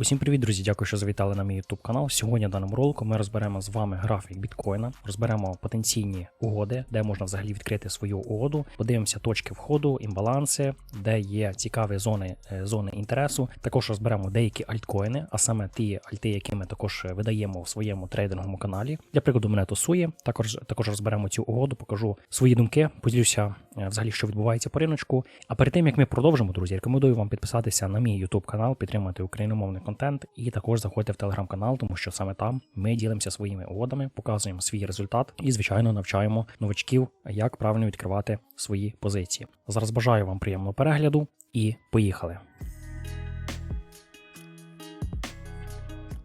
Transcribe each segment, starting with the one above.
Усім привіт, друзі! Дякую, що завітали на мій YouTube канал. Сьогодні в даному ролику ми розберемо з вами графік біткоїна, розберемо потенційні угоди, де можна взагалі відкрити свою угоду. Подивимося точки входу, імбаланси, де є цікаві зони е, зони інтересу. Також розберемо деякі альткоїни, а саме ті альти, які ми також видаємо в своєму трейдинговому каналі. Для прикладу, мене тусує. Також також розберемо цю угоду, покажу свої думки, поділюся е, взагалі, що відбувається по риночку. А перед тим як ми продовжимо, друзі, рекомендую вам підписатися на мій YouTube канал, підтримати україномовний контент і також заходьте в телеграм-канал, тому що саме там ми ділимося своїми угодами, показуємо свій результат і, звичайно, навчаємо новачків, як правильно відкривати свої позиції. Зараз бажаю вам приємного перегляду і поїхали.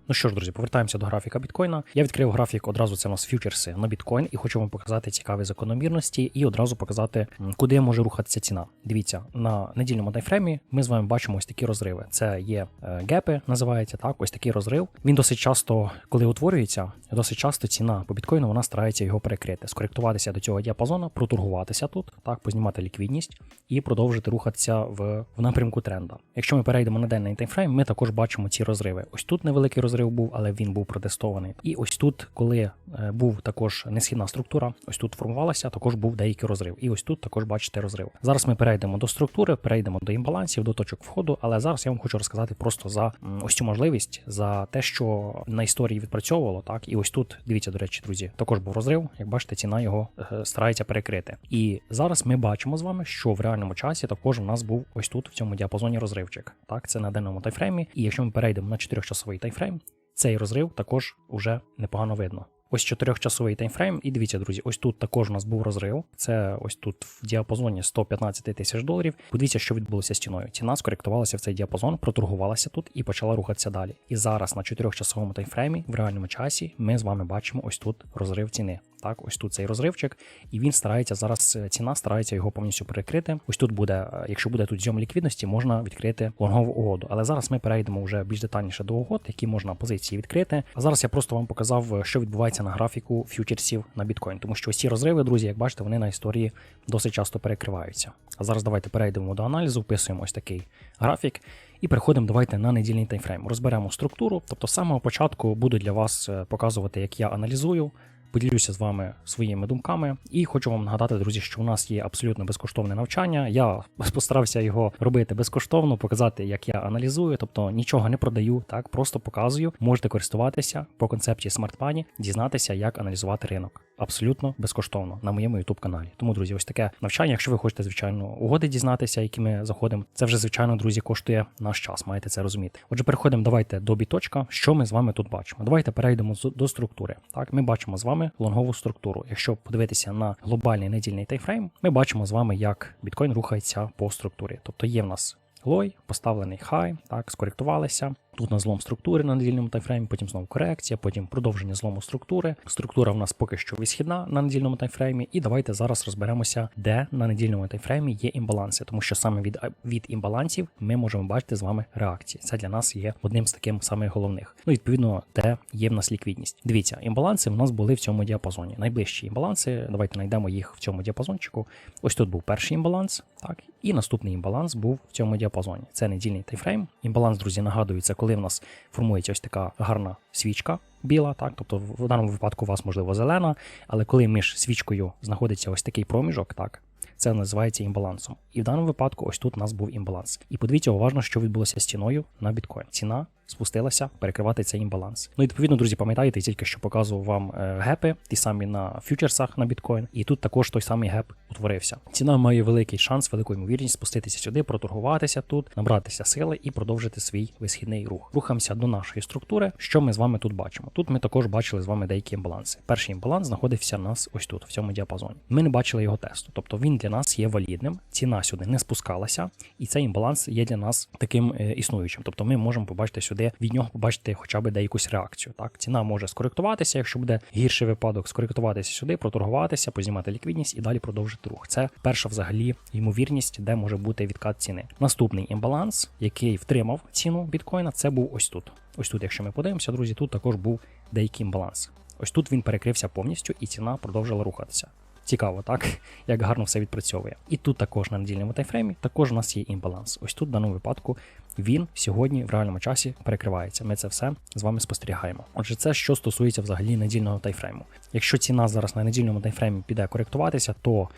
Ну що ж, друзі, повертаємося до графіка біткоїна. Я відкрив графік одразу це у нас фьючерси на біткоін, і хочу вам показати цікаві закономірності і одразу показати, куди може рухатися ціна. Дивіться, на недільному тайфреймі ми з вами бачимо ось такі розриви. Це є е, гепи, називається так. Ось такий розрив. Він досить часто, коли утворюється, досить часто ціна по біткоїну вона старається його перекрити, скоректуватися до цього діапазону, проторгуватися тут, так, познімати ліквідність і продовжити рухатися в, в напрямку тренда. Якщо ми перейдемо на денний таймфрейм, ми також бачимо ці розриви. Ось тут невеликий розрив розрив був, але він був протестований. І ось тут, коли е, був також несхідна структура, ось тут формувалася, також був деякий розрив. І ось тут також бачите розрив. Зараз ми перейдемо до структури, перейдемо до імбалансів, до точок входу. Але зараз я вам хочу розказати просто за ось цю можливість, за те, що на історії відпрацьовувало. Так, і ось тут дивіться, до речі, друзі, також був розрив. Як бачите, ціна його е, старається перекрити. І зараз ми бачимо з вами, що в реальному часі також у нас був ось тут в цьому діапазоні розривчик. Так, це на денному тайфреймі. І якщо ми перейдемо на 4-часовий тайфрейм, цей розрив також уже непогано видно. Ось чотирьохчасовий таймфрейм, і дивіться, друзі, ось тут також у нас був розрив. Це ось тут в діапазоні 115 тисяч доларів. Подивіться, що відбулося з ціною. Ціна скоректувалася в цей діапазон, проторгувалася тут і почала рухатися далі. І зараз на чотирьохчасовому таймфреймі в реальному часі ми з вами бачимо ось тут розрив ціни. Так, ось тут цей розривчик, і він старається зараз. Е, ціна старається його повністю перекрити. Ось тут буде, е, якщо буде тут зйом ліквідності, можна відкрити лонгову угоду. Але зараз ми перейдемо вже більш детальніше до угод, які можна позиції відкрити. А зараз я просто вам показав, е, що відбувається на графіку фьючерсів на біткоін, тому що ці розриви, друзі, як бачите, вони на історії досить часто перекриваються. А зараз давайте перейдемо до аналізу, вписуємо ось такий графік. І переходимо давайте на недільний таймфрейм. Розберемо структуру. Тобто, з самого початку буду для вас показувати, як я аналізую поділюся з вами своїми думками. І хочу вам нагадати, друзі, що у нас є абсолютно безкоштовне навчання. Я постарався його робити безкоштовно, показати, як я аналізую, тобто нічого не продаю, так просто показую. Можете користуватися по концепції Money, дізнатися, як аналізувати ринок. Абсолютно безкоштовно на моєму youtube каналі. Тому, друзі, ось таке навчання. Якщо ви хочете, звичайно, угоди дізнатися, які ми заходимо, це вже, звичайно, друзі, коштує наш час, маєте це розуміти. Отже, переходимо, давайте до біточка. Що ми з вами тут бачимо? Давайте перейдемо до структури. Так, ми бачимо з вами вами лонгову структуру. Якщо подивитися на глобальний недільний тайфрейм, ми бачимо з вами, як біткоін рухається по структурі. Тобто є в нас лой, поставлений хай, так, скоректувалися. Тут на злом структури на недільному таймфреймі, потім знову корекція, потім продовження злому структури. Структура в нас поки що висхідна на недільному таймфреймі. І давайте зараз розберемося, де на недільному таймфреймі є імбаланси, тому що саме від від імбалансів ми можемо бачити з вами реакції. Це для нас є одним з таких самих головних. Ну, відповідно, де є в нас ліквідність. Дивіться, імбаланси в нас були в цьому діапазоні. Найближчі імбаланси, давайте знайдемо їх в цьому діапазончику. Ось тут був перший імбаланс, так, і наступний імбаланс був в цьому діапазоні. Це недільний таймфрейм. Імбаланс, друзі, нагадується, коли в нас формується ось така гарна свічка біла, так, тобто в даному випадку у вас можливо зелена, але коли між свічкою знаходиться ось такий проміжок, так, це називається імбалансом. І в даному випадку, ось тут у нас був імбаланс. І подивіться уважно, що відбулося з ціною на біткоін. Ціна спустилася перекривати цей імбаланс. Ну і відповідно, друзі, пам'ятаєте, тільки що показував вам е, гепи, ті самі на фьючерсах на біткоін, і тут також той самий геп утворився. Ціна має великий шанс, велику ймовірність спуститися сюди, проторгуватися тут, набратися сили і продовжити свій висхідний рух. Рухаємося до нашої структури. Що ми з вами тут бачимо? Тут ми також бачили з вами деякі імбаланси. Перший імбаланс знаходився нас ось тут, в цьому діапазоні. Ми не бачили його тесту, тобто він для нас є валідним. Ціна сюди не спускалася, і цей імбаланс є для нас таким е, існуючим. Тобто ми можемо побачити сюди від нього побачити хоча б деякусь реакцію. Так, ціна може скоректуватися, якщо буде гірший випадок, скоректуватися сюди, проторгуватися, познімати ліквідність і далі продовжити рух. Це перша взагалі ймовірність, де може бути відкат ціни. Наступний імбаланс, який втримав ціну біткоїна, це був ось тут. Ось тут, якщо ми подивимося, друзі, тут також був деякий імбаланс. Ось тут він перекрився повністю, і ціна продовжила рухатися. Цікаво, так як гарно все відпрацьовує. І тут також на недільному тайфреймі також у нас є імбаланс. Ось тут в даному випадку він сьогодні в реальному часі перекривається. Ми це все з вами спостерігаємо. Отже, це що стосується взагалі недільного тайфрейму. Якщо ціна зараз на недільному тайфреймі піде коректуватися, то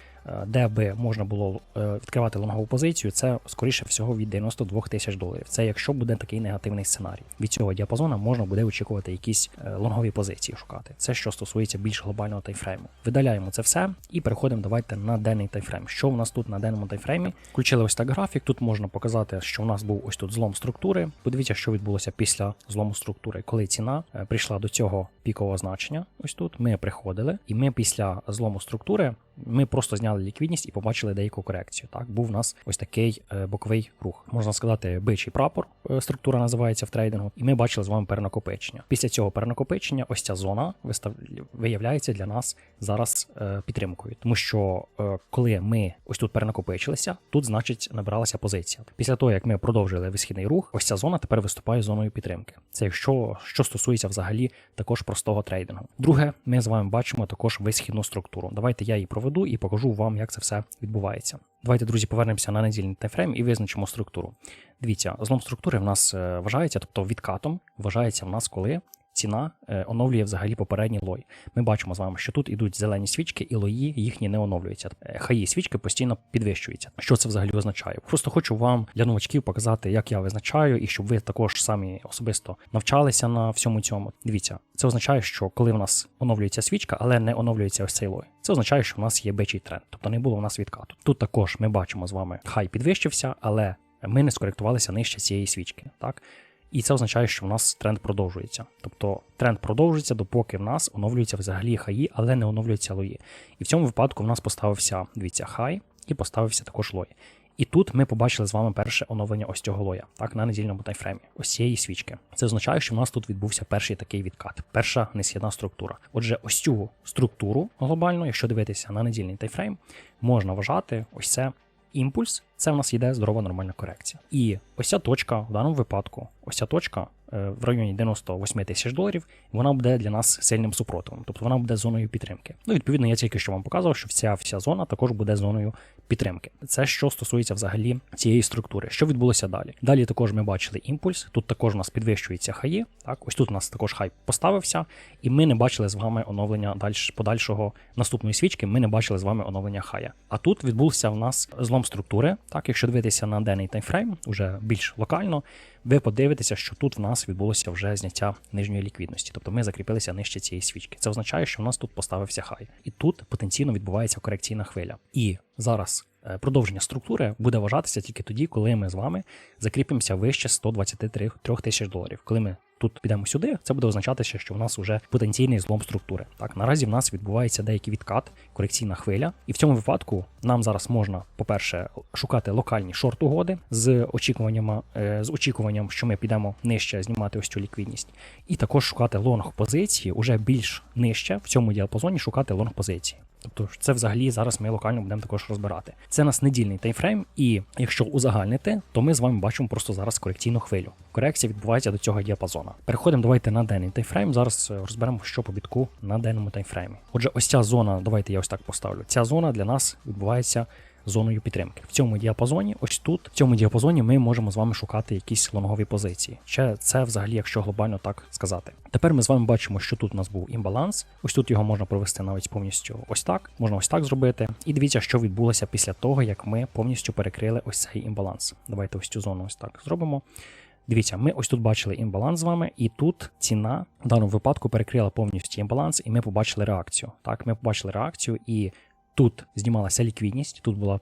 де би можна було е, відкривати лонгову позицію, це скоріше всього від 92 тисяч доларів. Це якщо буде такий негативний сценарій. Від цього діапазону можна буде очікувати якісь е, лонгові позиції шукати. Це що стосується більш глобального тайфрейму. Видаляємо це все і переходимо давайте на денний тайфрейм. Що в нас тут на денному тайфреймі? Включили ось так графік. Тут можна показати, що в нас був ось тут злом структури. Подивіться, що відбулося після злому структури, коли ціна е, прийшла до цього пікового значення. Ось тут ми приходили, і ми після злому структури ми просто зняли ліквідність і побачили деяку корекцію. Так, був у нас ось такий е, боковий рух. Можна сказати, бичий прапор. е, Структура називається в трейдингу, і ми бачили з вами перенакопичення. Після цього перенакопичення, ось ця зона вистав... виявляється для нас зараз е, підтримкою, тому що коли ми ось тут перенакопичилися, тут значить набиралася позиція. Після того як ми продовжили висхідний рух, ось ця зона тепер виступає зоною підтримки. Це якщо що стосується взагалі також простого трейдингу. Друге, ми з вами бачимо також висхідну структуру. Давайте я її проведу і покажу вам, як це все відбувається. Давайте, друзі, повернемося на недільний тайфрейм і визначимо структуру. Дивіться, злом структури в нас е, вважається, тобто відкатом вважається в нас, коли ціна е, оновлює взагалі попередній лой. Ми бачимо з вами, що тут ідуть зелені свічки, і лої їхні не оновлюються. Е, Хаї свічки постійно підвищуються. Що це взагалі означає? Просто хочу вам для новачків показати, як я визначаю, і щоб ви також самі особисто навчалися на всьому цьому. Дивіться, це означає, що коли в нас оновлюється свічка, але не оновлюється ось цей лой. Це означає, що в нас є бичий тренд, тобто не було в нас відкату. Тут також ми бачимо з вами, хай підвищився, але ми не скоректувалися нижче цієї свічки. Так. І це означає, що в нас тренд продовжується. Тобто тренд продовжується, допоки в нас оновлюються взагалі хаї, але не оновлюються лої. І в цьому випадку в нас поставився, дивіться, хай і поставився також лой. І тут ми побачили з вами перше оновлення ось цього лоя, так, на недільному тайфреймі, ось цієї свічки. Це означає, що в нас тут відбувся перший такий відкат, перша несхідна структура. Отже, ось цю структуру глобально, якщо дивитися на недільний тайфрейм, можна вважати ось це імпульс, це в нас йде здорова нормальна корекція. І ось ця точка в даному випадку, ось ця точка е, в районі 98 тисяч доларів, вона буде для нас сильним супротивом, тобто вона буде зоною підтримки. Ну, відповідно, я тільки що вам показував, що вся вся зона також буде зоною підтримки. Це що стосується взагалі цієї структури. Що відбулося далі? Далі також ми бачили імпульс. Тут також у нас підвищується хаї. Так, ось тут у нас також хай поставився, і ми не бачили з вами оновлення далі подальшого наступної свічки. Ми не бачили з вами оновлення хая. А тут відбувся у нас злом структури. Так, якщо дивитися на денний таймфрейм, уже більш локально, ви подивитеся, що тут в нас відбулося вже зняття нижньої ліквідності, тобто ми закріпилися нижче цієї свічки. Це означає, що в нас тут поставився хай, і тут потенційно відбувається корекційна хвиля. І зараз продовження структури буде вважатися тільки тоді, коли ми з вами закріпимося вище 123 тисяч доларів. Коли ми тут підемо сюди, це буде означатися, що в нас вже потенційний злом структури. Так, наразі в нас відбувається деякий відкат, корекційна хвиля, і в цьому випадку нам зараз можна, по-перше, шукати локальні шорт-угоди з очікуванням, е, з очікуванням, що ми підемо нижче знімати ось цю ліквідність, і також шукати лонг позиції уже більш нижче в цьому діапазоні шукати лонг позиції. Тобто це взагалі зараз ми локально будемо також розбирати. Це у нас недільний таймфрейм, і якщо узагальнити, то ми з вами бачимо просто зараз корекційну хвилю. Корекція відбувається до цього діапазону. Переходимо давайте на денний таймфрейм. Зараз е, розберемо, що по бітку на денному таймфреймі. Отже, ось ця зона, давайте я ось так поставлю. Ця зона для нас відбувається зоною підтримки. В цьому діапазоні, ось тут, в цьому діапазоні, ми можемо з вами шукати якісь лонгові позиції. Ще це взагалі, якщо глобально так сказати. Тепер ми з вами бачимо, що тут у нас був імбаланс. Ось тут його можна провести навіть повністю ось так. Можна ось так зробити. І дивіться, що відбулося після того, як ми повністю перекрили ось цей імбаланс. Давайте ось цю зону ось так зробимо. Дивіться, ми ось тут бачили імбаланс з вами, і тут ціна в даному випадку перекрила повністю імбаланс, і ми побачили реакцію. Так, ми побачили реакцію, і тут знімалася ліквідність, тут була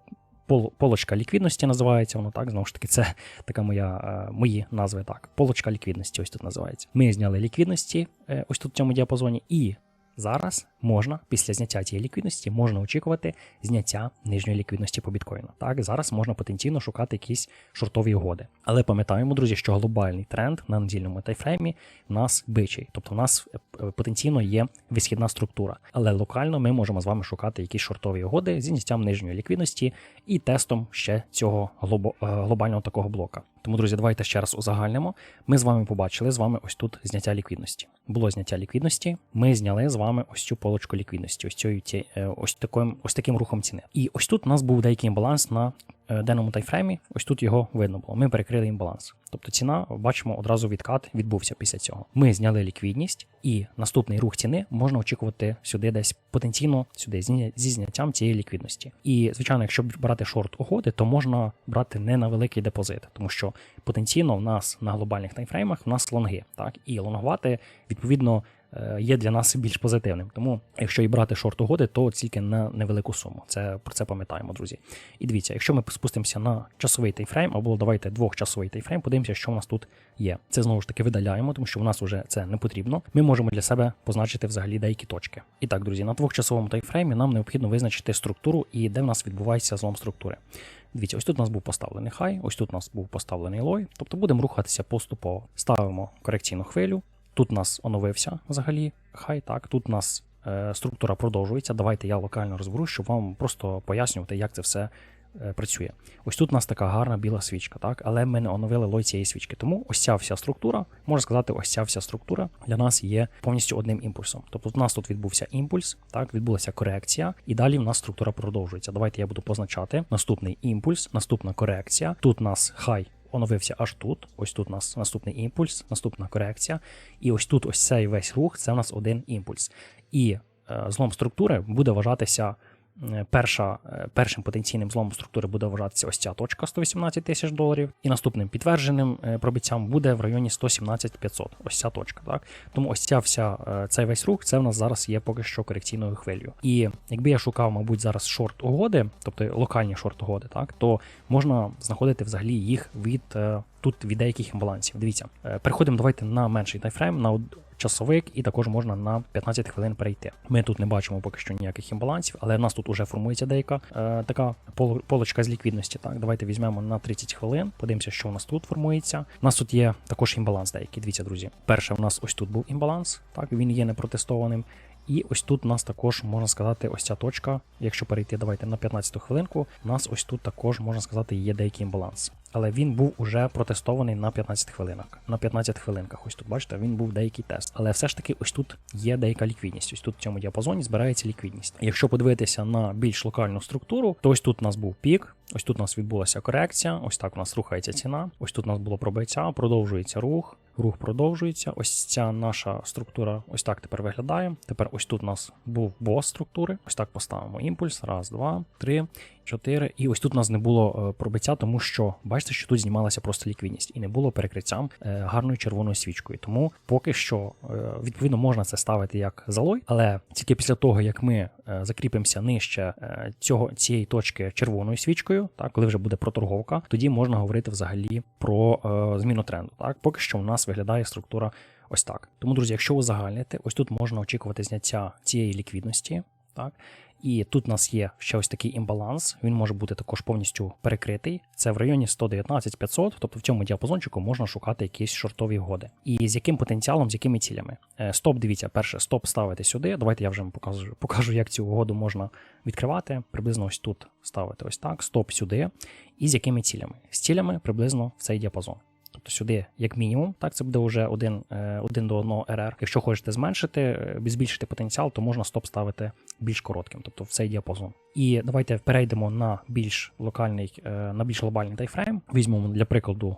пол, полочка ліквідності, називається воно так. Знову ж таки, це така моя е, мої назви. Так, полочка ліквідності, ось тут називається. Ми зняли ліквідності, е, ось тут в цьому діапазоні, і зараз можна, після зняття цієї ліквідності, можна очікувати зняття нижньої ліквідності по біткоїну. Так, зараз можна потенційно шукати якісь шортові угоди. Але пам'ятаємо, друзі, що глобальний тренд на недільному тайфреймі в нас бичий, тобто в нас е, потенційно є висхідна структура. Але локально ми можемо з вами шукати якісь шортові угоди зі зняттям нижньої ліквідності і тестом ще цього е, глобального такого блока. Тому, друзі, давайте ще раз узагальнимо. Ми з вами побачили з вами ось тут зняття ліквідності. Було зняття ліквідності. Ми зняли з вами. Вами ось цю полочку ліквідності, ось цією ці- е, ось таким, ось таким рухом ціни. І ось тут у нас був деякий імбаланс на е, денному таймфреймі. Ось тут його видно було. Ми перекрили імбаланс. Тобто ціна, бачимо, одразу відкат відбувся після цього. Ми зняли ліквідність, і наступний рух ціни можна очікувати сюди, десь потенційно сюди зі зняттям цієї ліквідності. І звичайно, якщо брати шорт угоди, то можна брати не на великий депозит, тому що потенційно в нас на глобальних таймфреймах в нас лонги, так і лонгувати відповідно. Е, Є для нас більш позитивним. Тому, якщо і брати шорт угоди, то тільки на невелику суму. Це про це пам'ятаємо, друзі. І дивіться, якщо ми спустимося на часовий тайфрейм, або давайте двохчасовий тайфрейм, подивимося, що в нас тут є. Це знову ж таки видаляємо, тому що в нас вже це не потрібно. Ми можемо для себе позначити взагалі деякі точки. І так, друзі, на двохчасовому тайфреймі нам необхідно визначити структуру і де в нас відбувається злом структури. Дивіться, ось тут у нас був поставлений хай, ось тут у нас був поставлений лой. Тобто будемо рухатися поступово. Ставимо корекційну хвилю. Тут у нас оновився взагалі хай. Так, тут у нас е, структура продовжується. Давайте я локально розберу, щоб вам просто пояснювати, як це все е, працює. Ось тут у нас така гарна біла свічка, так, але ми не оновили лой цієї свічки. Тому ось ця вся структура, можна сказати, ось ця вся структура для нас є повністю одним імпульсом. Тобто у нас тут відбувся імпульс, так, відбулася корекція, і далі в нас структура продовжується. Давайте я буду позначати наступний імпульс, наступна корекція. Тут у нас хай. Оновився аж тут. Ось тут у нас наступний імпульс, наступна корекція. І ось тут ось цей весь рух це у нас один імпульс. І е, злом структури буде вважатися. Е, Перша, е, першим потенційним зломом структури буде вважатися ось ця точка 118 тисяч доларів, і наступним підтвердженим е, пробиттям буде в районі 117 500. Ось ця точка. Так тому ось ця вся цей весь рух, це в нас зараз є поки що корекційною хвилею. І якби я шукав, мабуть, зараз шорт угоди, тобто локальні шорт угоди, так то можна знаходити взагалі їх від тут від деяких імбалансів. Дивіться, переходимо давайте на менший тайфрейм, на часовик, і також можна на 15 хвилин перейти. Ми тут не бачимо поки що ніяких імбалансів, але в нас тут уже формується деяка е, така полочка з ліквідності. Так, давайте візьмемо на 30 хвилин, подивимося, що у нас тут формується. У нас тут є також імбаланс деякий. Дивіться, друзі. Перше, у нас ось тут був імбаланс, так він є непротестованим. І ось тут у нас також можна сказати, ось ця точка. Якщо перейти, давайте на 15 хвилинку, у нас ось тут також можна сказати є деякий імбаланс. Але він був уже протестований на 15 хвилинах. На 15 хвилинках. Ось тут, бачите, він був деякий тест. Але все ж таки, ось тут є деяка ліквідність. Ось тут в цьому діапазоні збирається ліквідність. Якщо подивитися на більш локальну структуру, то ось тут у нас був пік. Ось тут у нас відбулася корекція, ось так у нас рухається ціна. Ось тут у нас було пробиття, продовжується рух. Рух продовжується. Ось ця наша структура ось так тепер виглядає. Тепер ось тут у нас був бос структури. Ось так поставимо імпульс. Раз, два, три, чотири. І ось тут у нас не було е, пробиття, тому що бачите, що тут знімалася просто ліквідність і не було перекриттям е, гарною червоною свічкою. Тому поки що е, відповідно можна це ставити як залой, але тільки після того, як ми закріпимося нижче цього цієї точки червоною свічкою, так коли вже буде проторговка, тоді можна говорити взагалі про зміну тренду. Так, поки що у нас виглядає структура ось так. Тому, друзі, якщо узагальнити, ось тут можна очікувати зняття цієї ліквідності. Так, і тут у нас є ще ось такий імбаланс. Він може бути також повністю перекритий. Це в районі 119 500, тобто в цьому діапазончику можна шукати якісь шортові угоди. І з яким потенціалом, з якими цілями. Е, Стоп, дивіться, перше, стоп ставити сюди. Давайте я вже вам покажу, покажу, як цю угоду можна відкривати. Приблизно ось тут ставити ось так, стоп сюди. І з якими цілями? З цілями приблизно в цей діапазон. Тобто сюди, як мінімум, так це буде вже один, е, один до одного РР. Якщо хочете зменшити, е, збільшити потенціал, то можна стоп ставити більш коротким, тобто в цей діапазон. І давайте перейдемо на більш локальний, е, на більш глобальний тайфрейм. Візьмемо для прикладу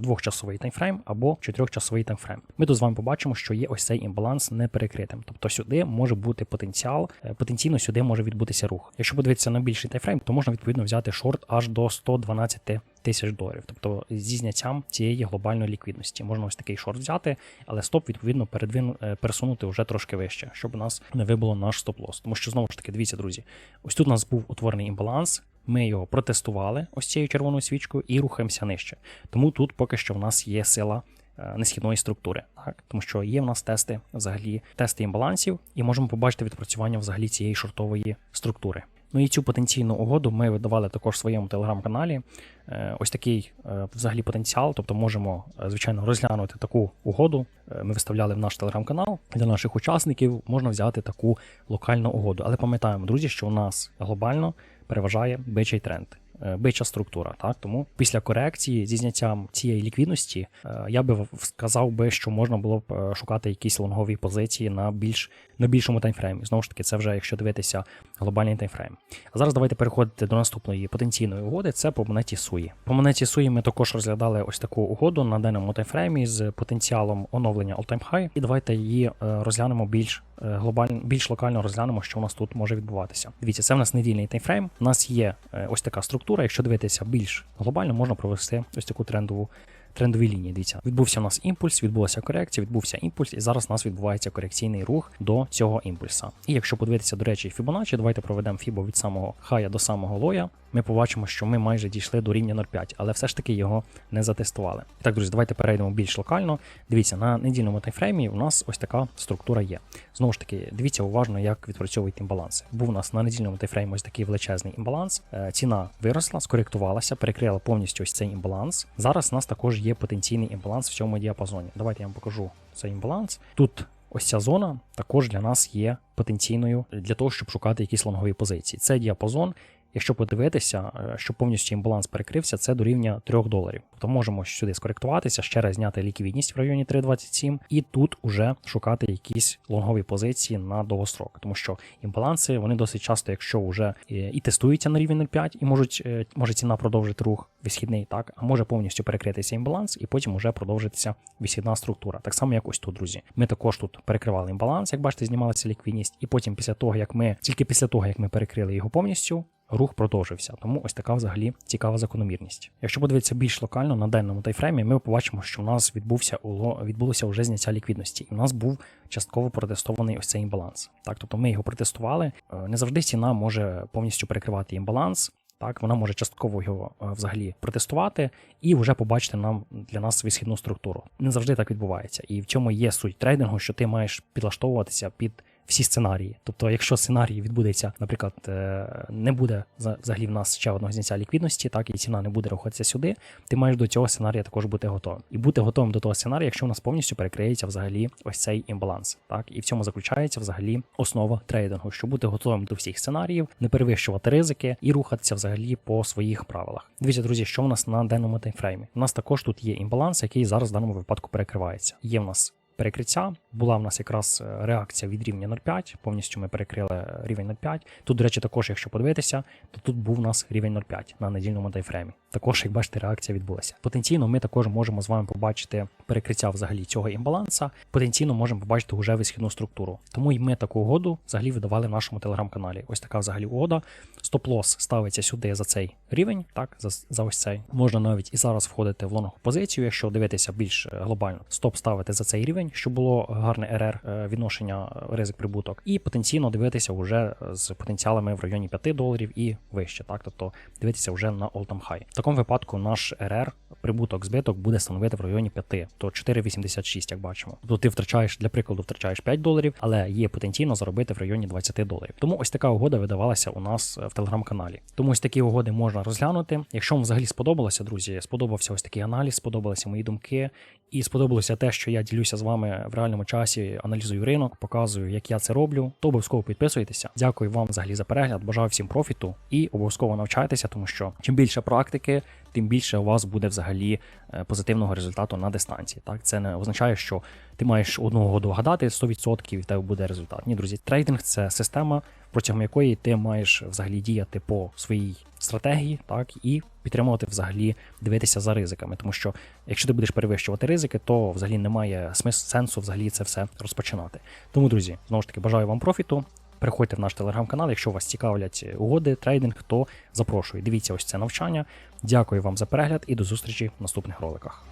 двохчасовий таймфрейм або чотирьохчасовий таймфрейм. Ми тут з вами побачимо, що є ось цей імбаланс неперекритим. Тобто сюди може бути потенціал, е, потенційно сюди може відбутися рух. Якщо подивитися на більший таймфрейм, то можна відповідно взяти шорт аж до 112 тисяч доларів, тобто зі зняттям цієї глобальної ліквідності. Можна ось такий шорт взяти, але стоп відповідно передвину, е, пересунути вже трошки вище, щоб у нас не вибило наш стоп-лос. Тому що знову ж таки, дивіться, друзі, ось тут у нас був утворений імбаланс. Ми його протестували ось цією червоною свічкою і рухаємося нижче. Тому тут поки що в нас є сила е, несхідної структури, так тому що є в нас тести, взагалі тести імбалансів, і можемо побачити відпрацювання взагалі цієї шортової структури. Ну і цю потенційну угоду ми видавали також в своєму телеграм-каналі. Е, Ось такий е, взагалі потенціал. Тобто можемо, звичайно, розглянути таку угоду. Ми виставляли в наш телеграм-канал для наших учасників. Можна взяти таку локальну угоду. Але пам'ятаємо, друзі, що у нас глобально переважає бичий тренд. е, бича структура. Так тому після корекції зі зняттям цієї ліквідності е, я би сказав би, що можна було б е, шукати якісь лонгові позиції на більш на більшому таймфреймі. Знову ж таки, це вже якщо дивитися глобальний таймфрейм. А зараз давайте переходити до наступної потенційної угоди. Це по монеті Суї. По монеті Суї ми також розглядали ось таку угоду на даному таймфреймі з потенціалом оновлення all-time high. І давайте її розглянемо більш глобально, більш локально розглянемо, що у нас тут може відбуватися. Дивіться, це в нас недільний таймфрейм. У нас є е, ось така структура. Якщо дивитися більш глобально, можна провести ось таку трендову. Трендові лінії, дивіться, відбувся у нас імпульс, відбулася корекція, відбувся імпульс, і зараз у нас відбувається корекційний рух до цього імпульса. І якщо подивитися, до речі, Fibonacci, давайте проведемо Фібо від самого хая до самого лоя. Ми побачимо, що ми майже дійшли до рівня 0,5, але все ж таки його не затестували. І так, друзі, давайте перейдемо більш локально. Дивіться, на недільному таймфреймі у нас ось така структура є. Знову ж таки, дивіться уважно, як відпрацьовують імбаланси. Був у нас на недільному таймфреймі ось такий величезний імбаланс. Е, Ціна виросла, скоректувалася, перекрила повністю ось цей імбаланс. Зараз у нас також є потенційний імбаланс в цьому діапазоні. Давайте я вам покажу цей імбаланс. Тут ось ця зона також для нас є потенційною для того, щоб шукати якісь лонгові позиції. Це діапазон. Якщо подивитися, е, що повністю імбаланс перекрився, це до рівня 3 доларів. Тобто можемо сюди скоректуватися, ще раз зняти ліквідність в районі 3,27 і тут уже шукати якісь лонгові позиції на довгострок. Тому що імбаланси вони досить часто, якщо вже е, і тестуються на рівень 0,5, і можуть е, може ціна продовжити рух висхідний, так а може повністю перекритися імбаланс, і потім уже продовжитися висхідна структура. Так само, як ось тут, друзі. Ми також тут перекривали імбаланс, як бачите, знімалася ліквідність, і потім після того, як ми тільки після того, як ми перекрили його повністю. Рух продовжився, тому ось така взагалі цікава закономірність. Якщо подивитися більш локально на денному тайфреймі, ми побачимо, що у нас відбувся уло- відбулося вже зняття ліквідності, і у нас був частково протестований ось цей імбаланс. Так, тобто ми його протестували. Е, Не завжди ціна може повністю перекривати імбаланс. Так, вона може частково його е, взагалі протестувати і вже побачити нам для нас висхідну структуру. Не завжди так відбувається. І в цьому є суть трейдингу, що ти маєш підлаштовуватися під всі сценарії. Тобто, якщо сценарій відбудеться, наприклад, е, не буде за- взагалі в нас ще одного зняття ліквідності, так і ціна не буде рухатися сюди, ти маєш до цього сценарія також бути готовим. І бути готовим до того сценарія, якщо у нас повністю перекриється взагалі ось цей імбаланс. Так, і в цьому заключається взагалі основа трейдингу, щоб бути готовим до всіх сценаріїв, не перевищувати ризики і рухатися взагалі по своїх правилах. Дивіться, друзі, що у нас на денному таймфреймі. У нас також тут є імбаланс, який зараз в даному випадку перекривається. Є в нас перекриття. Була в нас якраз е, реакція від рівня 0,5. Повністю ми перекрили е, рівень 0,5. Тут, до речі, також, якщо подивитися, то тут був у нас рівень 0,5 на недільному тайфреймі. Також, як бачите, реакція відбулася. Потенційно, ми також можемо з вами побачити перекриття взагалі цього імбаланса. Потенційно можемо побачити вже висхідну структуру. Тому і ми таку угоду взагалі видавали в нашому телеграм-каналі. Ось така взагалі угода. Стоп-лос ставиться сюди за цей рівень, так, за, за ось цей. Можна навіть і зараз входити в лонгову позицію, якщо дивитися більш е, глобально. Стоп ставити за цей рівень, щоб було гарне РР е, відношення е, ризик прибуток, і потенційно дивитися вже з потенціалами в районі 5 доларів і вище. Так, тобто дивитися вже на all-time high. В такому випадку наш РР прибуток збиток буде становити в районі 5, то 4,86, як бачимо. Тобто ти втрачаєш для прикладу, втрачаєш 5 доларів, але є потенційно заробити в районі 20 доларів. Тому ось така угода видавалася у нас в телеграм-каналі. Тому ось такі угоди можна розглянути. Якщо вам взагалі сподобалося, друзі, сподобався ось такий аналіз, сподобалися мої думки, і сподобалося те, що я ділюся з вами в реальному часі, аналізую ринок, показую, як я це роблю, то обов'язково підписуйтеся. Дякую вам взагалі за перегляд. Бажаю всім профіту і обов'язково навчайтеся, тому що чим більше практики, тим більше у вас буде взагалі е, позитивного результату на дистанції. Так, це не означає, що ти маєш одного году вгадати 100% і в тебе буде результат. Ні, друзі, трейдинг це система, протягом якої ти маєш взагалі діяти по своїй стратегії, так і підтримувати взагалі дивитися за ризиками. Тому що якщо ти будеш перевищувати ризики, то взагалі немає сенсу взагалі це все розпочинати. Тому, друзі, знову ж таки, бажаю вам профіту. Переходьте в наш телеграм-канал. Якщо вас цікавлять угоди, трейдинг, то запрошую. Дивіться ось це навчання. Дякую вам за перегляд і до зустрічі в наступних роликах.